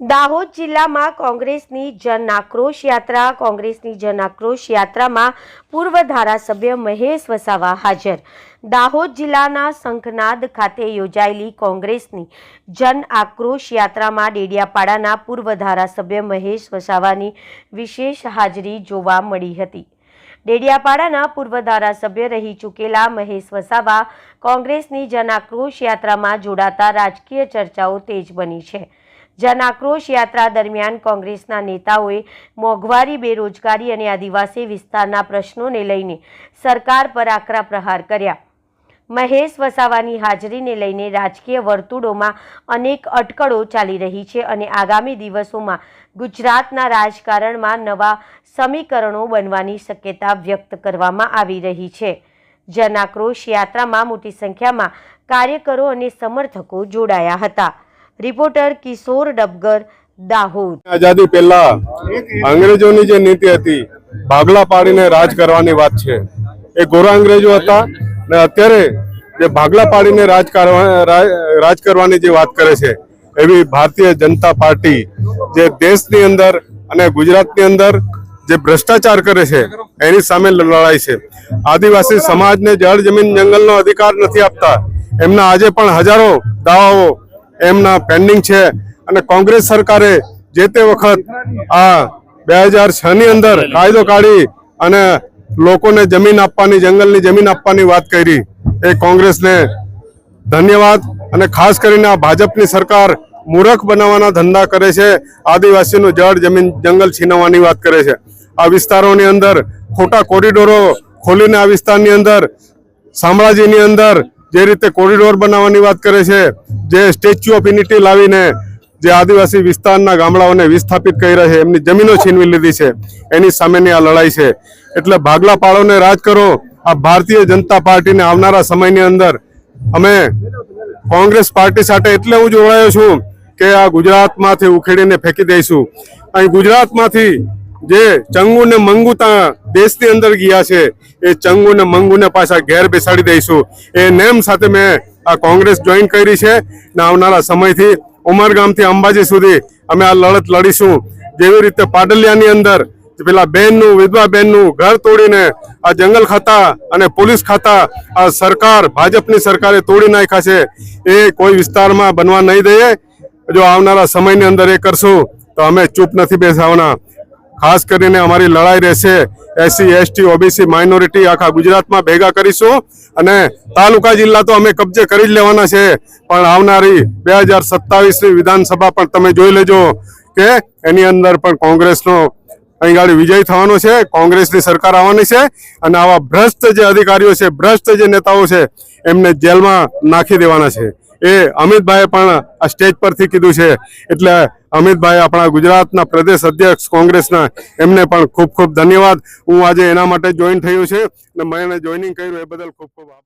દાહોદ જિલ્લામાં કોંગ્રેસની જન આક્રોશ યાત્રા, કોંગ્રેસની જન આક્રોશ યાત્રામાં પૂર્વ ધારાસભ્ય મહેશ વસાવા હાજર. દાહોદ જિલ્લાના શંખનાદ ખાતે યોજાયેલી કોંગ્રેસની જન આક્રોશ યાત્રામાં ડેડિયાપાડાના પૂર્વ ધારાસભ્ય મહેશ વસાવાની વિશેષ હાજરી જોવા મળી હતી. ડેડિયાપાડાના પૂર્વ ધારાસભ્ય રહી ચૂકેલા મહેશ વસાવા કોંગ્રેસની જન આક્રોશ યાત્રામાં જોડાતા રાજકીય ચર્ચાઓ તેજ બની છે. જન આક્રોશ યાત્રા દરમિયાન કોંગ્રેસના નેતાઓએ મોંઘવારી, બેરોજગારી અને આદિવાસી વિસ્તારના પ્રશ્નોને લઈને સરકાર પર આકરા પ્રહાર કર્યા. મહેશ વસાવાની હાજરીને લઈને રાજકીય વર્તુળોમાં અનેક અટકળો ચાલી રહી છે અને આગામી દિવસોમાં ગુજરાતના રાજકારણમાં નવા સમીકરણો બનવાની શક્યતા વ્યક્ત કરવામાં આવી રહી છે. જનાક્રોશ યાત્રામાં મોટી સંખ્યામાં કાર્યકરો અને સમર્થકો જોડાયા હતા. રિપોર્ટર કિશોર ડબગર, દાહોદ. આઝાદી પહેલા અંગ્રેજોની જે નીતિ હતી, ભાગલા પાડીને રાજ કરવાની વાત છે. એ ગોરા અંગ્રેજો હતા ને અત્યારે જે ભાગલા પાડીને રાજ રાજ કરવાની જે વાત કરે છે, એવી ભારતીય જનતા પાર્ટી જે દેશની અંદર અને ગુજરાતની અંદર જે ભ્રષ્ટાચાર કરે છે, એની સામે લડાઈ છે. આદિવાસી સમાજને જળ જમીન જંગલનો અધિકાર નથી આપતા. એમના આજે પણ હજારો દાવાઓ એમના પેન્ડિંગ છે. અને કોંગ્રેસ સરકારે જે તે વખત આ બે હજાર છની અંદર કાયદો કાઢી અને લોકોને જમીન આપવાની, જંગલની જમીન આપવાની વાત કરી. એ કોંગ્રેસને ધન્યવાદ. અને ખાસ કરીને આ ભાજપની સરકાર મૂરખ બનાવવાના ધંધા કરે છે. આદિવાસીનું જળ જમીન જંગલ છીનવવાની વાત કરે છે. આ વિસ્તારોની અંદર ખોટા કોરિડોરો ખોલીને આ વિસ્તારની અંદર, શામળાજીની અંદર જે રીતે કોરિડોર બનાવવાની વાત કરે છે, જે સ્ટેચ્યુ ઓફ યુનિટી લાવીને જે આદિવાસી વિસ્તારના ગામડાઓને વિસ્થાપિત કર્યા છે, એમની જમીનો છીનવી લીધી છે, એની સામેની આ લડાઈ છે. એટલે ભાગલા પાડોને રાજ કરો, આ ભારતીય જનતા પાર્ટીને આવનારા સમયની અંદર અમે કોંગ્રેસ પાર્ટી સાથે એટલે હું જોડાયો છું કે આ ગુજરાતમાંથી ઉખેડીને ફેંકી દઈશું. અહીં ગુજરાતમાંથી જે ચંગુ ને મંગુ ત્યાં દેશની અંદર ગયા છે. એ ચંગુ ને મંગુ પાછા ઘેર બેસાડી દઈશું. એ નેમ સાથે મેં આ કોંગ્રેસ જોઈન કરી છે ને આવનારા સમયથી ઉમરગામથી અંબાજી સુધી અમે આ લડત લડીશું. જેવી રીતે પાડલિયાની અંદર પેલા બેનનું, વિધવા બેનનું ઘર તોડીને આ જંગલ ખાતા અને પોલીસ ખાતા આ સરકાર, ભાજપની સરકારે તોડી નાખ્યા છે. એ કોઈ વિસ્તારમાં બનવા નહીં દઈએ. જો આવનારા સમયની અંદર એ કરશું, તો અમે ચૂપ નથી બેસાવના. ખાસ કરીને અમારી લડાઈ રહેશે. એસસી, એસટી, ઓબીસી, માઇનોરિટી આખા ગુજરાતમાં ભેગા કરીશું અને તાલુકા, જિલ્લા તો અમે કબજે કરી જ લેવાના છે. પણ આવનારી બે હજાર સત્તાવીસની વિધાનસભા પણ તમે જોઈ લેજો કે એની અંદર પણ કોંગ્રેસનો અહીં વિજય થવાનો છે. કોંગ્રેસની સરકાર આવવાની છે અને આવા ભ્રષ્ટ જે અધિકારીઓ છે, ભ્રષ્ટ જે નેતાઓ છે, એમને જેલમાં નાખી દેવાના છે. એ અમિતભાઈએ પણ આ સ્ટેજ પરથી કીધું છે. એટલે અમિતભાઈ આપણા ગુજરાતના પ્રદેશ અધ્યક્ષ, કોંગ્રેસના, એમને પણ ખૂબ ખૂબ ધન્યવાદ. હું આજે એના માટે જોઈન થયું છે અને મેં જોઈનિંગ કર્યું, એ બદલ ખૂબ ખૂબ આભાર.